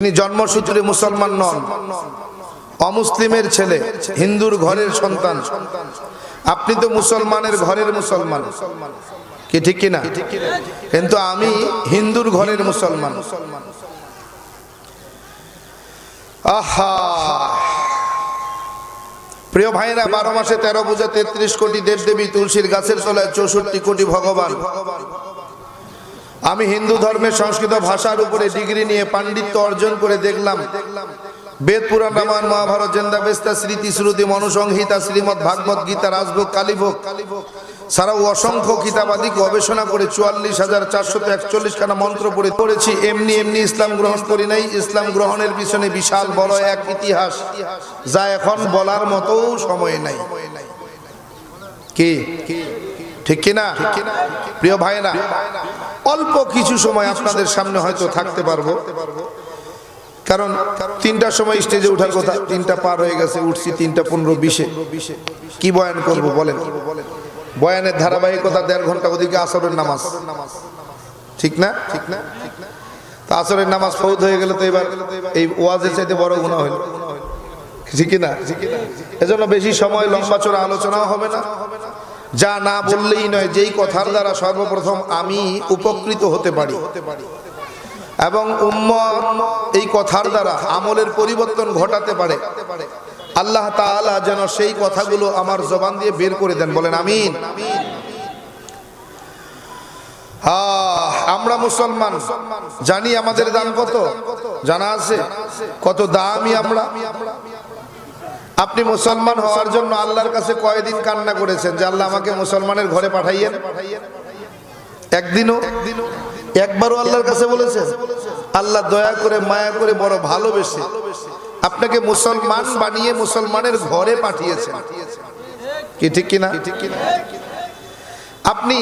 তিনি জন্মসূত্রে মুসলমান নন। অমুসলিমের ছেলে, হিন্দুর ঘরের সন্তান। আপনি তো মুসলমানের ঘরের মুসলমান। কি ঠিক কিনা কিন্তু আমি হিন্দুর ঘরের মুসলমান। আহা! প্রিয় ভাইরা বারো মাসে তেরো পূজা তেত্রিশ কোটি দেবদেবী তুলসীর গাছের তলায় চৌষট্টি কোটি ভগবান। আমি হিন্দু ধর্মের সংস্কৃত ভাষার উপরে ডিগ্রি নিয়ে পাণ্ডিত্য অর্জন করে দেখলাম। বেদ পুরাণ রামায়ণ মহাভারত জেন্দা বেস্তা স্মৃতি শ্রুতি মনুসংহিতা শ্রীমদ ভাগবত গীতা রাজভোগ কালীভোগ ছাড়াও অসংখ্য কিতাবাদি গবেষণা করে চুয়াল্লিশ হাজার চারশত একচল্লিশ খানা মন্ত্র পড়ে পড়েছি। এমনি এমনি ইসলাম গ্রহণ করি নাই। ইসলাম গ্রহণের পিছনে বিশাল বড় এক ইতিহাস, যা এখন বলার মতো সময় নাই। কি? ঠিক কিনা? প্রিয় ভাইরা অল্প কিছু সময় আপনাদের সামনে হয়তো থাকতে পারব। কারণ তিনটার সময় স্টেজে ওঠার কথা, তিনটা পার হয়ে গেছে, উঠছি তিনটা পনেরো বিশে। কি বয়ান করব বলেন? বয়ানের ধারাবাহিকতা দেড় ঘণ্টা ওদিকে আসরের নামাজ। ঠিক না? ঠিক না তা আসরের নামাজ ফৌদ হয়ে গেলে তো এবার এই ওয়াজের চাইতে বড় গুণা হইল। ঠিক না এজন্য বেশি সময়, লম্বা চড়া আলোচনাও হবে না। যা না বললেই নয়, যেই কথার দ্বারা সর্বপ্রথম আমি উপকৃত হতে পারি। এবং উম্মত এই কথার দ্বারা আমলের পরিবর্তন ঘটাতে পারে। আল্লাহ তাআলা যেন সেই কথাগুলো আমার জবান দিয়ে বের করে দেন, বলেন আমিন। আমরা মুসলমান, জানি আমাদের দাম কত? জানা আছে? কত দামি আমরা? আপনি মুসলমান হওয়ার জন্য আল্লাহর কাছে কয়দিন কান্না করেছেন? যে আল্লাহ আমাকে মুসলমানের ঘরে পাঠাইয়েন। একদিনও, একবারও আল্লাহর কাছে বলেছেন, আল্লাহ দয়া করে, মায়া করে বড় ভালোবেসে আপনাকে মুসলমান বানিয়ে মুসলমানের ঘরে পাঠিয়েছেন। কি ঠিক কিনা আপনি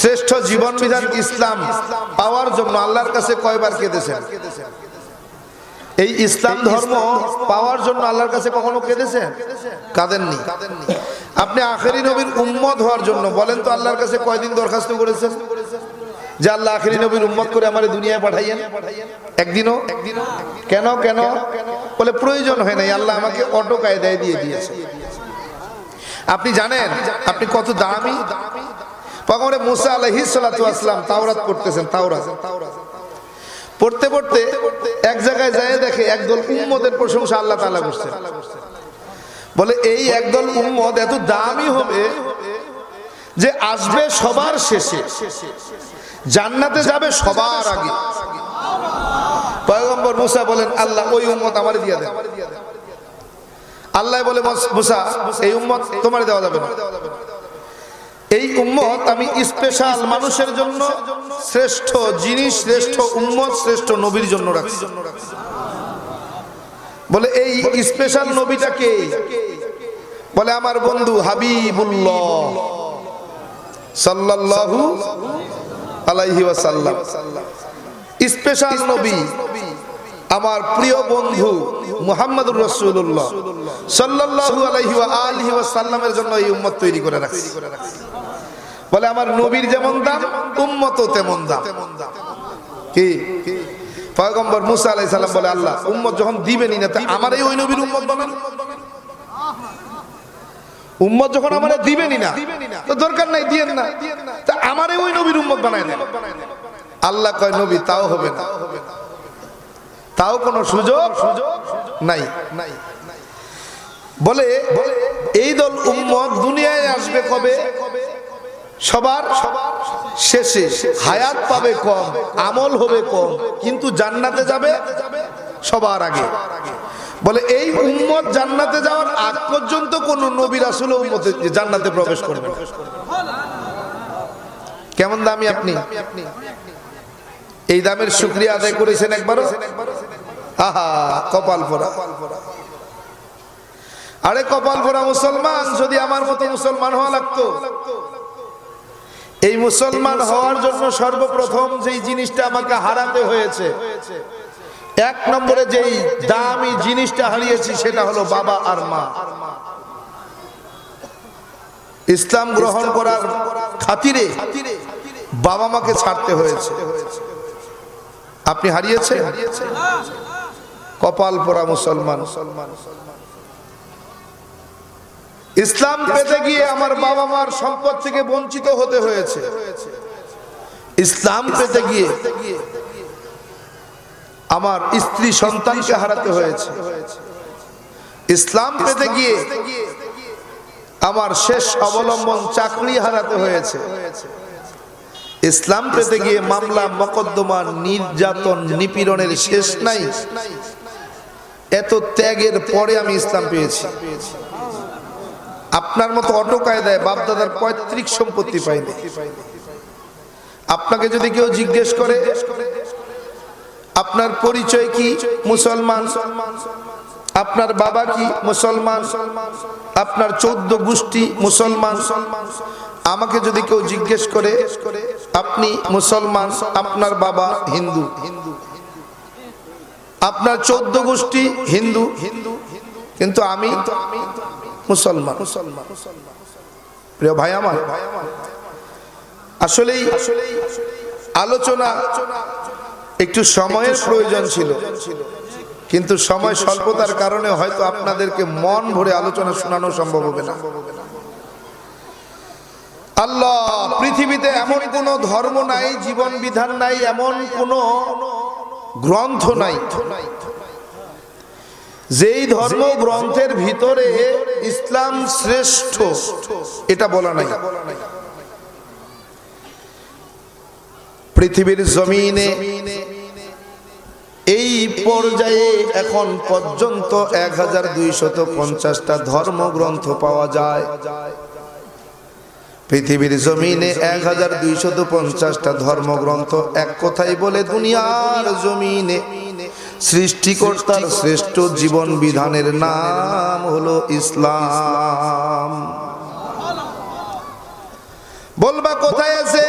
শ্রেষ্ঠ জীবন বিধান ইসলাম পাওয়ার জন্য আল্লাহর কাছে কয়বার কেঁদেছেন? এই ইসলাম ধর্ম পাওয়ার জন্য আল্লাহর কাছে কখনো কেঁদেছেন? কাঁদেননি। আপনি আখেরি নবীর উম্মত হওয়ার জন্য বলেন তো আল্লাহর কাছে কয়দিন দরখাস্ত করেছেন? যে আল্লাহ আখেরি নবীর উম্মত করে আমার দুনিয়ায় পাঠাইয়েন। একদিনও? কেন? কেন? বলে প্রয়োজন হয় নাই আল্লাহ আমাকে অটো কায়দায় দিয়ে দিয়েছে। আপনি জানেন আপনি কত দামি? পগমরে মুসা আলাইহিস সালাতু আসলাম তাওরাত তাওরাত। পড়তে পড়তে এক জায়গায় যায়, দেখে একদল উম্মদের প্রশংসা আল্লাহ তালা করছেন বলে, এই একদল উম্মত এত দামি হবে যে আসবে সবার শেষে। জান্নাতে যাবে সবার আগে। পয়গম্বর মুসা বলেন, আল্লাহ, ওই উম্মত আমার দিয়ে দেন। আল্লাহ বলে, মুসা, এই উম্মত তোমার দেওয়া যাবে না। এই উম্মত আমি স্পেশাল মানুষের জন্য শ্রেষ্ঠ জিনিস শ্রেষ্ঠ উম্মত, শ্রেষ্ঠ নবীর জন্য রাখছি। বলে এই স্পেশাল নবীটাকে বলে আমার বন্ধু হাবিবুল্লাহ সাল্লাল্লাহু আলাইহি ওয়াসাল্লাম। স্পেশাল নবী। আমার প্রিয় বন্ধু মুহাম্মদুর রাসূলুল্লাহ সাল্লাল্লাহু আলাইহি ওয়া আলিহি ওয়াসাল্লামের জন্য এই উম্মত তৈরি করে রাখছি। বলে আমার নবীর যেমন দাম উম্মতও তেমন দাম। কি? পয়গম্বর মুসা আলাইহিস সালাম বলে আল্লাহ উম্মত যখন দিবেনই না তা আমার এই ওই নবীর উম্মত বানান। উম্মত যখন আমার দিবেনই না তো দরকার নাই দিয়েন না। তা আমারে ওই নবীর উম্মত বানায় দেন। আল্লাহ কয় নবী তাও হবে না। তাও কোনো সুযোগ সুযোগ নাই। নাই বলে, এই দল উম্মত দুনিয়ায় আসবে কবে? সবার সবার শেষে। হায়াত পাবে কম, আমল হবে কম, কিন্তু জান্নাতে যাবে সবার আগে। বলে, এই উম্মত জান্নাতে যাওয়ার আগ পর্যন্ত কোন নবীর আসলে উম্মতে জান্নাতে প্রবেশ করবে কেমন দামি আপনি? এই দামের শুক্রিয়া আদায় করেছেন একবারও? কপাল পরা আরে কপাল পরা মুসলমান, যদি আমার মতো মুসলমান হওয়া লাগতো। এই মুসলমান হওয়ার জন্য সর্বপ্রথম যেই জিনিসটা আমাকে হারাতে হয়েছে, এক নম্বরে যেই দামি জিনিসটা হারিয়েছি সেটা হলো বাবা আর মা। ইসলাম গ্রহণ করার খাতিরে বাবা মাকে ছাড়তে হয়েছে। আপনি হারিয়েছেন? কপাল পোড়া মুসলমান। ইসলাম পেতে গিয়ে আমার বাবা মার সম্পদ থেকে বঞ্চিত হতে হয়েছে। ইসলাম পেতে গিয়ে আমার স্ত্রী সন্তানকে হারাতে হয়েছে। ইসলাম পেতে গিয়ে আমার শেষ অবলম্বন চাকরি হারাতে হয়েছে। ইসলাম পেতে গিয়ে মামলা মকদ্দমা নির্যাতন নিপীড়নের শেষ নাই। এত ত্যাগের পরে আমি ইসলাম পেয়েছি। আপনার মতো অটো কায়দায় বাপদাদার পঁয়ত্রিক সম্পত্তি পাইনি আপনাকে যদি কেউ জিজ্ঞেস করে আপনার পরিচয় কি মুসলমান? আপনার বাবা কি মুসলমান? আপনার চৌদ্দ গোষ্ঠী মুসলমান? আমাকে যদি কেউ জিজ্ঞেস করে, আপনি মুসলমান, আপনার বাবা হিন্দু। আপনার চোদ্দ গোষ্ঠী হিন্দু। হিন্দু কিন্তু আমি মুসলমান। প্রিয় ভাই আমার, আসলেই আলোচনা একটু সময়ের প্রয়োজন ছিল। কিন্তু সময় স্বল্পতার কারণে হয়তো আপনাদেরকে মন ভরে আলোচনা শোনানো সম্ভব হবে না। আল্লাহ পৃথিবীতে এমন কোন ধর্ম নাই জীবন বিধান নাই এমন কোন গ্রন্থ নাই। যেই ধর্ম গ্রন্থের ভিতরে ইসলাম শ্রেষ্ঠ এটা বলা নাই। পৃথিবীর জমিনে এই পর্যায়ে এখন পর্যন্ত এক হাজার দুইশত পঞ্চাশটা ধর্মগ্রন্থ পাওয়া যায়। পৃথিবীর জমিনে এক হাজার দুইশত পঞ্চাশটা ধর্মগ্রন্থ এক কথাই বলে দুনিয়ার জমিনে। সৃষ্টিকর্তার শ্রেষ্ঠ জীবন বিধানের নাম হলো ইসলাম। বলবা কোথায় আছে?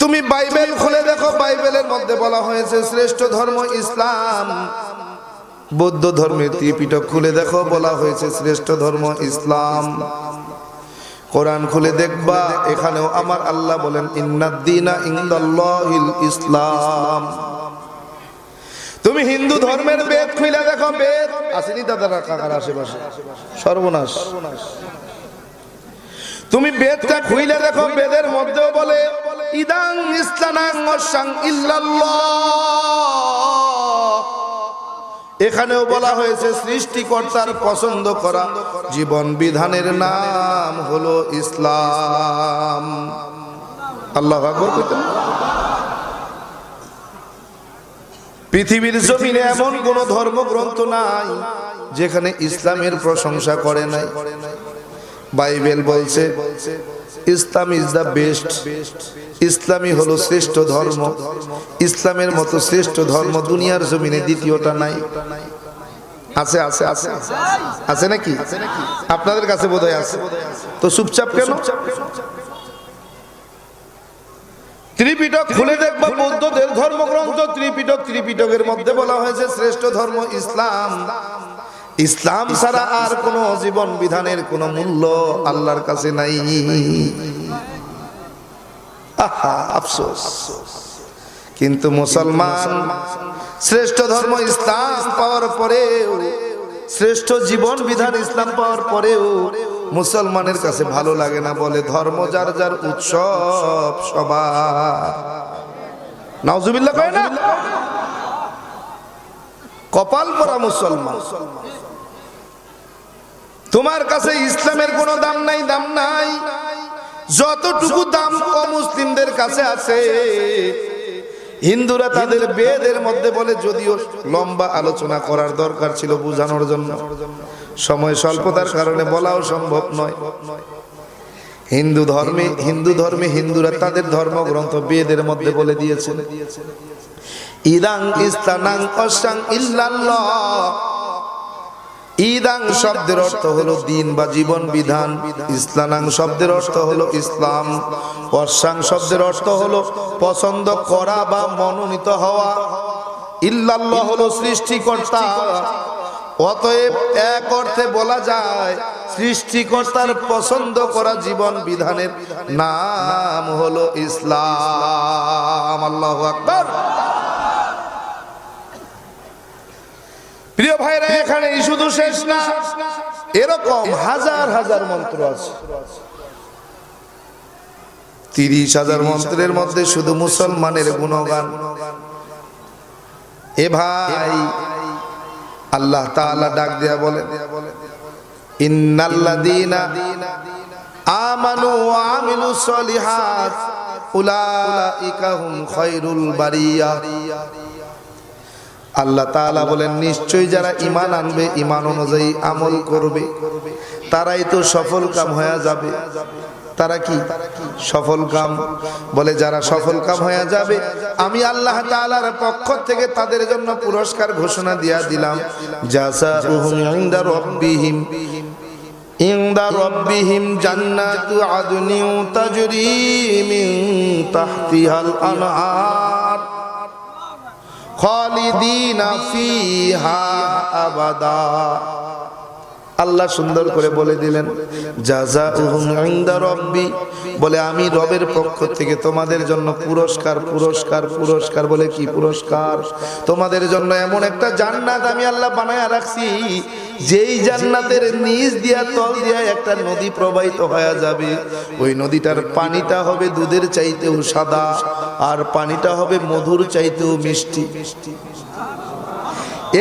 তুমি বাইবেল খুলে দেখো, বাইবেলের মধ্যে বলা হয়েছে শ্রেষ্ঠ ধর্ম ইসলাম। বৌদ্ধ ধর্মের ত্রিপিটক খুলে দেখো, বলা হয়েছে শ্রেষ্ঠ ধর্ম ইসলাম। কোরআন খুলে দেখবা, এখানেও আমার আল্লাহ বলেন, ইন্নাদ্দিনা ইন্দাল্লাহিল ইসলাম। তুমি হিন্দু ধর্মের বেদ খুলে দেখো, বেদ। আসেনি দাদারা, কাকার আশেপাশে? সর্বনাশ। তুমি বেদটা খুইলে দেখো, বেদের মধ্যেও বলে, ইদাং ইসলানাং অসাং ইল্লাল্লাহ। এখানেও বলা হয়েছে, সৃষ্টিকর্তার পছন্দ করা জীবন বিধানের নাম হলো ইসলাম। আল্লাহ পৃথিবীর জমিনে এমন কোন ধর্মগ্রন্থ নাই যেখানে ইসলামের প্রশংসা করে নাই। বাইবেল বলছে, ইসলাম ইজ দ্য বেস্ট ইসলামই হলো শ্রেষ্ঠ ধর্ম। ইসলামের মতো শ্রেষ্ঠ ধর্ম দুনিয়ার জমিনে দ্বিতীয়টা নাই। আছে আছে আছে আছে নাকি? আপনাদের কাছে বোধহয় আছে। তো চুপচাপ কেন? ত্রিপিটক খুলে দেখব বৌদ্ধদের ধর্মগ্রন্থ। ত্রিপিটক ত্রিপিটকের মধ্যে বলা হয়েছে শ্রেষ্ঠ ধর্ম ইসলাম। ইসলাম ছাড়া আর কোন জীবন বিধানের কোন মূল্য আল্লাহর কাছে নাই। আহা, আফসোস। কিন্তু মুসলমান, শ্রেষ্ঠ ধর্ম ইসলাম পাওয়ার পরেও, শ্রেষ্ঠ জীবন বিধান ইসলাম পাওয়ার পরেও মুসলমানের কাছে ভালো লাগে না বলে ধর্ম যার যার উৎসব সবার। নাউজুবিল্লাহ কয় না? কপাল পরা মুসলমান। তোমার কাছে ইসলামের কোনো দাম নাই দাম নাই। যতটুকু দাম অমুসলিমদের কাছে আছে। হিন্দুরা তাদের বেদের মধ্যে বলে, যদিও লম্বা আলোচনা করার দরকার ছিল বোঝানোর জন্য। সময় স্বল্পতার কারণে বলাও সম্ভব নয়। হিন্দু ধর্মে হিন্দু ধর্মে হিন্দুরা তাদের ধর্মগ্রন্থ বেদের মধ্যে বলে দিয়েছেন। ইদাং ইস্তানাং অসাং ইল্লাল্লাহ। ইদাং শব্দের অর্থ হলো দিন বা জীবন বিধান ইসলানাং শব্দের অর্থ হলো ইসলাম। অসাং শব্দের অর্থ হলো পছন্দ করা বা মনোনীত হওয়া। ইল্লাল্লাহ হলো সৃষ্টিকর্তা। অতএব এক অর্থে বলা যায়, সৃষ্টিকর্তার পছন্দ করা জীবন বিধানের নাম হলো ইসলাম। আল্লাহ আকবর। প্রিয় ভাইরা এখানে শুধু শেষ না এরকম হাজার হাজার মন্ত্র আছে। তিরিশ হাজার মন্ত্রের মধ্যে শুধু মুসলমানের গুণগান। এ ভাই আল্লাহ তাআলা ডাক দেয়া বলেন ইন্নাল্লাযীনা আমানু ওয়া আমিলুস সলিহাত উলাইকা হুম খায়রুল বারিয়া। আল্লাহ তাআলা বলেন, নিশ্চয়ই যারা ইমান আনবে ইমান অনুযায়ী আমল করবে। তারাই তো সফল কাম হয়ে যাবে। তারা কি? সফল কাম। বলে, যারা সফল কাম হয়ে যাবে, আমি আল্লাহ তাআলার পক্ষ থেকে তাদের জন্য পুরস্কার ঘোষণা দিয়া দিলাম। জান্নাতু তাহতিহাল আনহার। খালিদিনা ফিহা আবাদা। আল্লাহ সুন্দর করে বলে দিলেন রব্বি। বলে, আমি রবের পক্ষ থেকে তোমাদের জন্য পুরস্কার পুরস্কার পুরস্কার। বলে, কি পুরস্কার? তোমাদের জন্য এমন একটা জান্নাত আমি আল্লাহ বানায় রাখছি, যেই জান্নাতের নিচ দিয়া, তল দিয়া একটা নদী প্রবাহিত হয়ে যাবে। ওই নদীটার পানিটা হবে দুধের চাইতেও সাদা, আর পানিটা হবে মধুর চাইতেও মিষ্টি মিষ্টি।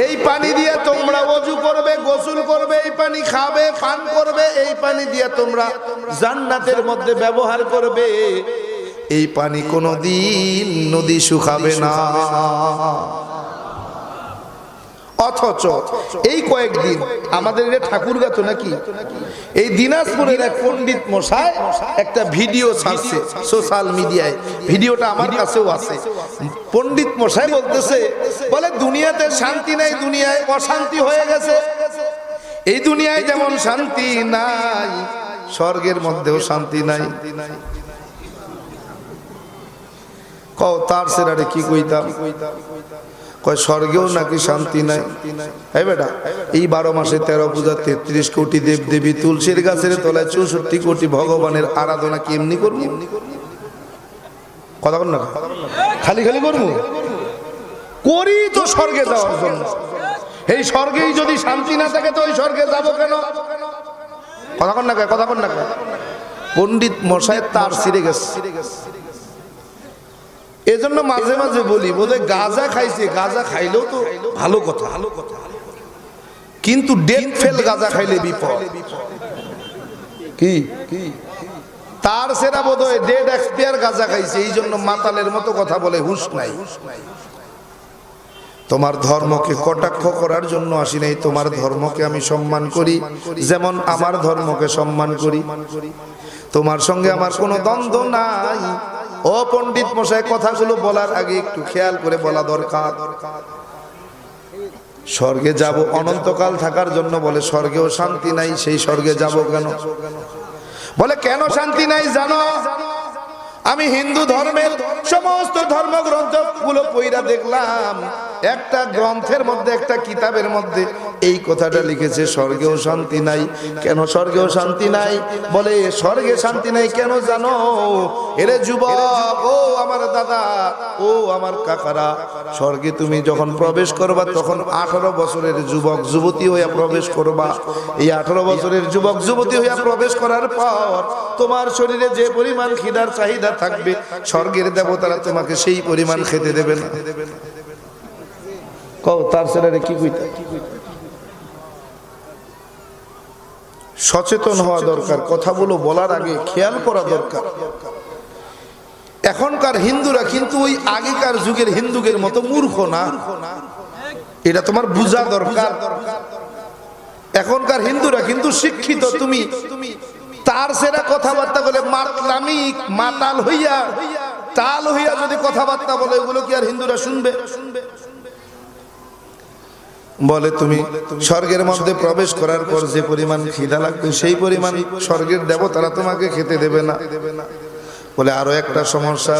এই পানি দিয়ে তোমরা অজু করবে, গোসল করবে, এই পানি খাবে, পান করবে, এই পানি দিয়ে তোমরা জান্নাতের মধ্যে ব্যবহার করবে। এই পানি কোনো দিন নদী শুকাবে না। অথচ এই কয়েকদিন আমাদের এটা ঠাকুরগা তো নাকি? এই দিনাজপুরের এক পণ্ডিত মশাই একটা ভিডিও ছাড়ছে সোশ্যাল মিডিয়ায়। ভিডিওটা আমার কাছেও আছে। পণ্ডিত মশাই বলতেছে, বলে দুনিয়াতে শান্তি নাই, দুনিয়ায় অশান্তি হয়ে গেছে। এই দুনিয়ায় যেমন শান্তি নাই, স্বর্গের মধ্যেও শান্তি নাই। কও, তার সেরারে কি কইতাম? কয় স্বর্গেও নাকি শান্তি নাই? হ্যাঁ বেটা এই বারো মাসে তেরো পূজা তেত্রিশ কোটি দেব দেবী তুলসীর গাছের তলায় চৌষট্টি কোটি ভগবানের আরাধনা কি এমনি করব? কথা বল না খালি খালি করব? করি তো স্বর্গে যাওয়ার জন্য। এই স্বর্গেই যদি শান্তি না থাকে তো ওই স্বর্গে যাব কেন? কথা কন না কথা কন না কে? পণ্ডিত মশাই তার সিরে গেছে। এজন্য মাঝে মাঝে বলি, বোধহয় গাঁজা খাইছে, গাঁজা খাইলেও তো ভালো কথা। ভালো কথা কিন্তু ফেল গাঁজা খাইলে বিপদ। কি? তার সেরা বোধ হয় ডেড এক্সপিয়ার গাঁজা খাইছে এই জন্য মাতালের মতো কথা বলে হুশ নাই। তোমার ধর্মকে কটাক্ষ করার জন্য আসি নাই, তোমার ধর্মকে আমি সম্মান করি, যেমন আমার ধর্মকে সম্মান করি। তোমার সঙ্গে আমার কোনো দ্বন্দ্ব নাই। ও পণ্ডিত মশাই, কথাগুলো বলার আগে একটু খেয়াল করে বলা দরকার। স্বর্গে যাব, অনন্তকাল থাকার জন্য বলে, স্বর্গেও শান্তি নাই, সেই স্বর্গে যাব কেন? বলে, কেন শান্তি নাই জানো? আমি হিন্দু ধর্মের সমস্ত ধর্মগ্রন্থগুলো পইরা দেখলাম। একটা গ্রন্থের মধ্যে, একটা কিতাবের মধ্যে এই কথাটা লিখেছে, স্বর্গেও শান্তি নাই। কেন স্বর্গেও শান্তি নাই? বলে, স্বর্গে শান্তি নাই কেন জানো? এরে যুবক, ও আমার দাদা, ও আমার কাকারা, স্বর্গে তুমি যখন প্রবেশ করবা, তখন আঠারো বছরের যুবক, যুবতী হইয়া প্রবেশ করবা। এই আঠারো বছরের যুবক, যুবতী হইয়া প্রবেশ করার পর তোমার শরীরে যে পরিমাণ খিদার চাহিদা থাকবে, স্বর্গের দেবতারা তোমাকে সেই পরিমাণ খেতে দেবে কও, তার ছেলেরে কি কইতা? সচেতন হওয়া দরকার, কথাগুলো বলার আগে খেয়াল করা দরকার। এখনকার হিন্দুরা কিন্তু ওই আগেকার যুগের হিন্দুদের মতো মূর্খ না। এটা তোমার বোঝা দরকার। এখনকার হিন্দুরা কিন্তু শিক্ষিত, তুমি তার সেরা কথাবার্তা বলে মাতলামি, মাতাল হইয়া, তাল হইয়া যদি কথাবার্তা বলে, ওগুলো কি আর হিন্দুরা শুনবে? বলে, তুমি স্বর্গের মধ্যে প্রবেশ করার পর যে পরিমাণ খিদা লাগবে, সেই পরিমাণ স্বর্গের দেবতারা তোমাকে খেতে দেবে না। বলে, আরও একটা সমস্যা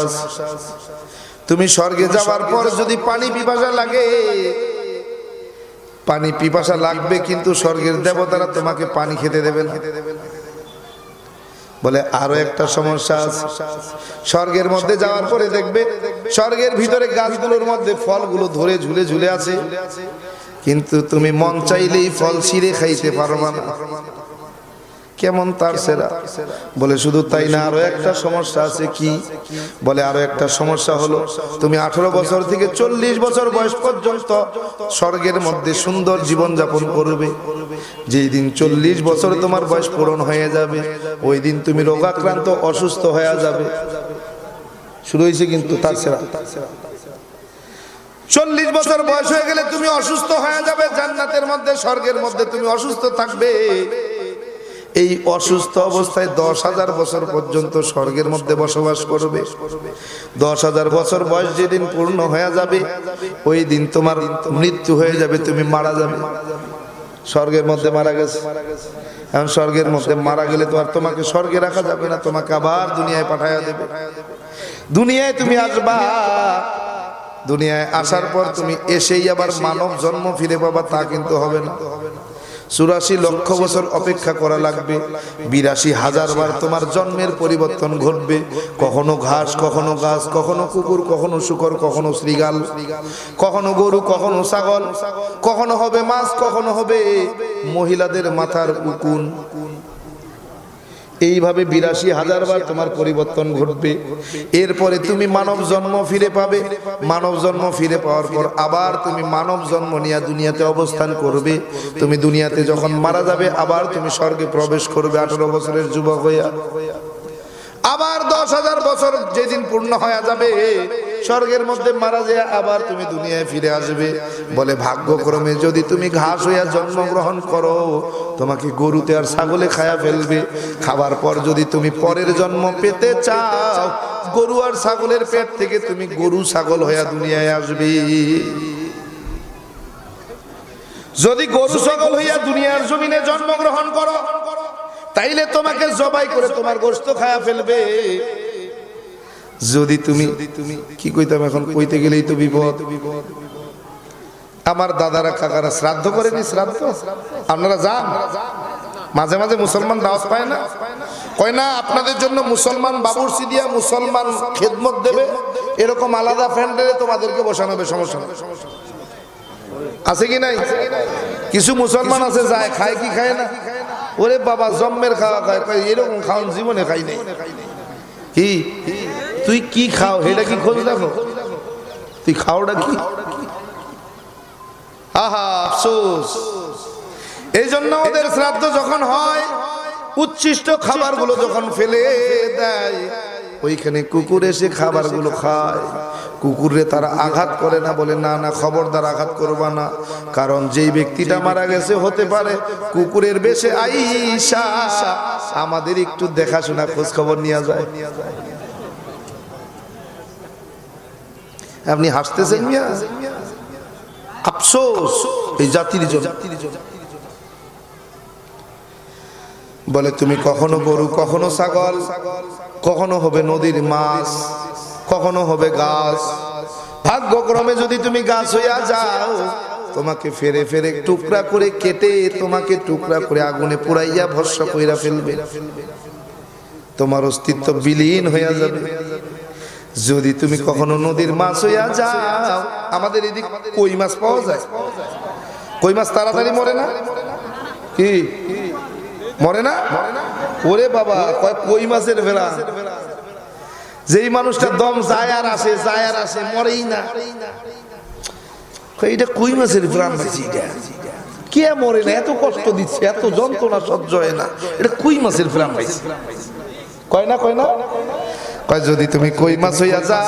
তুমি স্বর্গে যাওয়ার পর যদি পানি পিপাসা লাগে, পানি পিপাসা লাগবে কিন্তু স্বর্গের দেবতারা তোমাকে পানি খেতে দেবে না। বলে, আরও একটা সমস্যা আছে। স্বর্গের মধ্যে যাওয়ার পরে দেখবে, স্বর্গের ভিতরে গাছগুলোর মধ্যে ফলগুলো ধরে ঝুলে ঝুলে আছে। কিন্তু তুমি মন চাইলেই ফল ছিঁড়ে খাইতে পারবা না। কেমন তার সেরা? বলে, শুধু তাই না, আরও একটা সমস্যা আছে কি? বলে, আরও একটা সমস্যা হলো, তুমি আঠারো বছর থেকে চল্লিশ বছর বয়স পর্যন্ত স্বর্গের মধ্যে সুন্দর জীবন যাপন করবে। যেই দিন চল্লিশ বছর তোমার বয়স পূরণ হয়ে যাবে, ওই দিন তুমি রোগাক্রান্ত, অসুস্থ হয়ে যাবে। শুরু হয়েছে কিন্তু তার সেরা। চল্লিশ বছর বয়স হয়ে গেলে তুমি অসুস্থ হয়ে যাবে, জান্নাতের মধ্যে, স্বর্গের মধ্যে তুমি অসুস্থ থাকবে। এই অসুস্থ অবস্থায় দশ হাজার বছর পর্যন্ত স্বর্গের মধ্যে বসবাস করবে। দশ হাজার বছর বয়স যেদিন পূর্ণ হয়ে যাবে, ওই দিন তোমার মৃত্যু হয়ে যাবে, তুমি মারা যাবে। স্বর্গের মধ্যে মারা গেছে। এখন স্বর্গের মধ্যে মারা গেলে তো আর তোমাকে স্বর্গে রাখা যাবে না, তোমাকে আবার দুনিয়ায় পাঠাইয়া দেবে। দুনিয়ায় তুমি আসবা দুনিয়ায় আসার পর তুমি এসেই আবার মানব জন্ম ফিরে পাবা তা কিন্তু হবে না। চুরাশি লক্ষ বছর অপেক্ষা করা লাগবে। বিরাশি হাজার বার তোমার জন্মের পরিবর্তন ঘটবে। কখনো ঘাস কখনো গাছ কখনো কুকুর কখনো শুকর কখনো শ্রীগাল কখনো গরু কখনো ছাগল। কখনো হবে মাছ কখনো হবে মহিলাদের মাথার উকুন। এইভাবে বিরাশি হাজার বার তোমার পরিবর্তন ঘটবে। এরপরে তুমি মানব জন্ম ফিরে পাবে। মানব জন্ম ফিরে পাওয়ার পর আবার তুমি মানব জন্ম নিয়ে দুনিয়াতে অবস্থান করবে। তুমি দুনিয়াতে যখন মারা যাবে, আবার তুমি স্বর্গে প্রবেশ করবে আঠারো বছরের যুবক হইয়া। আবার দশ হাজার বছর যেদিন পূর্ণ হয়ে যাবে, স্বর্গের মধ্যে মারা যায় আবার তুমি দুনিয়ায় ফিরে আসবে। বলে ভাগ্যক্রমে যদি তুমি ঘাস হইয়া জন্মগ্রহণ করো তোমাকে গরুতে আর ছাগলে খায়া ফেলবে। খাবার পর যদি তুমি পরের জন্ম পেতে চাও, গরু আর ছাগলের পেট থেকে তুমি গরু ছাগল হইয়া দুনিয়ায় আসবে। যদি গরু ছাগল হইয়া দুনিয়ার জমিনে জন্মগ্রহণ করো, তাইলে তোমাকে জবাই করে তোমার গোস্ত খায়া ফেলবে। যদি তুমি কি কইতাম এখন? কইতে গেলেই তো বিপদ। আমার দাদারা কাকারা শ্রাদ্ধ করেনি শ্রাদ্ধ? আপনারা যান। মাঝে মাঝে মুসলমান দাওয়াত পায় না। কয় না, আপনাদের জন্য মুসলমান বাবুরসি দিয়া মুসলমান খেদমত দেবে। এরকম আলাদা ফ্যান্ডে তোমাদেরকে বসানো হবে, সমস্যা। আছে কি নাই? কিছু মুসলমান আছে, যায়, খায় কি খায় না? ওরে বাবা, জম্মের খাওয়া খায় এরকম খাওয়ান জীবনে খাই নাই। কি? তুই কি খাও? এটা কি খোঁজ দেখো? তুই খাওটা কি? আহা, আফসোস। এই জন্য ওদের শ্রাদ্ধ যখন হয়, উচ্ছিষ্ট খাবারগুলো যখন ফেলে দেয়, ওইখানে কুকুর এসে খাবারগুলো খায়। কুকুরে তারা আঘাত করে না, বলে, না না, খবরদার আঘাত করবা না। কারণ যেই ব্যক্তিটা মারা গেছে, হতে পারে কুকুরের বেশে আইসা আমাদের একটু দেখাশোনা খোঁজ খবর নিয়ে যায়। আপনি হাসতেছেন মিয়া? আফসোস, এই জাতির জন্য। বলে, তুমি কখনো গরু, কখনো ছাগল, কখনো হবে নদীর মাছ, কখনো হবে গাছ। ভাগ্যক্রমে যদি তুমি গাছ হইয়া যাও, তোমাকে ফেরে ফেরে টুকরা করে কেটে, তোমাকে টুকরা করে আগুনে পুরাইয়া ভরসা কইরা ফেলবে। তোমার অস্তিত্ব বিলীন হইয়া যাবে। যদি তুমি কখনো নদীর মাছ হইয়া যাও আমাদের এদিক কই মাছ পাওয়া যায়? কই মাছ তাড়াতাড়ি মরে না? কি? মরে না? ওরে বাবা কয় কই মাছের ভেলা যেই মানুষটা দম যায় আর আসে যায় আর আসে মরেই না। এটা কই মাছের প্রাণ পাইছি এটা কে মরে না? এত কষ্ট দিচ্ছে এত যন্ত্রণা সহ্য হয় না। এটা কই মাছের প্রাণ পাইছি কয় না কয় না? কয় যদি তুমি কই মাছ হইয়া যাও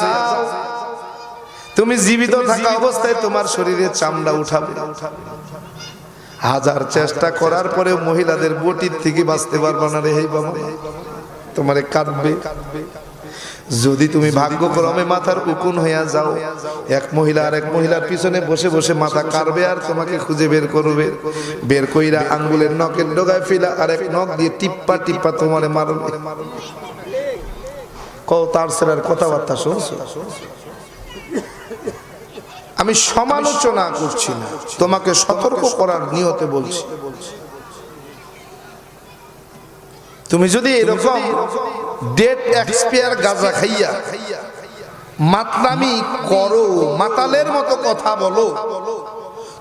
তুমি জীবিত থাকা অবস্থায় তোমার শরীরে চামড়া উঠাবে। হাজার চেষ্টা করার পরে মহিলাদের বটির থেকে বাঁচতে পারব না রে হেই বাবা। তোমারে কাটবে যদি তুমি ভাগ্যক্রমে মাথার উকুন হইয়া যাও এক মহিলা আর এক মহিলার পিছনে বসে বসে মাথা কাটবে আর তোমাকে খুঁজে বের করবে। বের কইরা আঙ্গুলের নখের ডোগায় ফেলা আর এক নখ দিয়ে টিপ্পা টিপ্পা তোমারে মারবে। তার সেরার কথাবার্তা শুনছো? আমি সমালোচনা করছি না তোমাকে সতর্ক করার নিয়তে বলছি। তুমি যদি এরকম ডেট এক্সপায়ার গাঁজা খাইয়া মাতলামি করো মাতালের মতো কথা বলো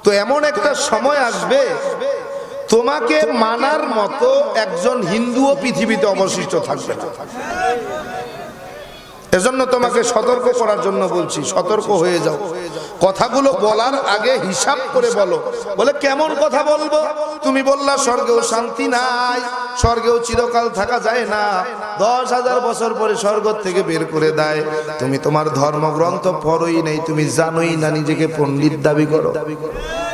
তো এমন একটা সময় আসবে তোমাকে মানার মতো একজন হিন্দুও পৃথিবীতে অবশিষ্ট থাকবে না। এজন্য তোমাকে সতর্ক করার জন্য বলছি, সতর্ক হয়ে যাও। কথাগুলো বলার আগে হিসাব করে বলো। বলে, কেমন কথা বলব? তুমি বললা, স্বর্গেও শান্তি নাই, স্বর্গেও চিরকাল থাকা যায় না। দশ হাজার বছর পরে স্বর্গ থেকে বের করে দেয়। তুমি তোমার ধর্মগ্রন্থ পড়োই নেই, তুমি জানোই না নিজেকে পণ্ডিত দাবি করো। দাবি করো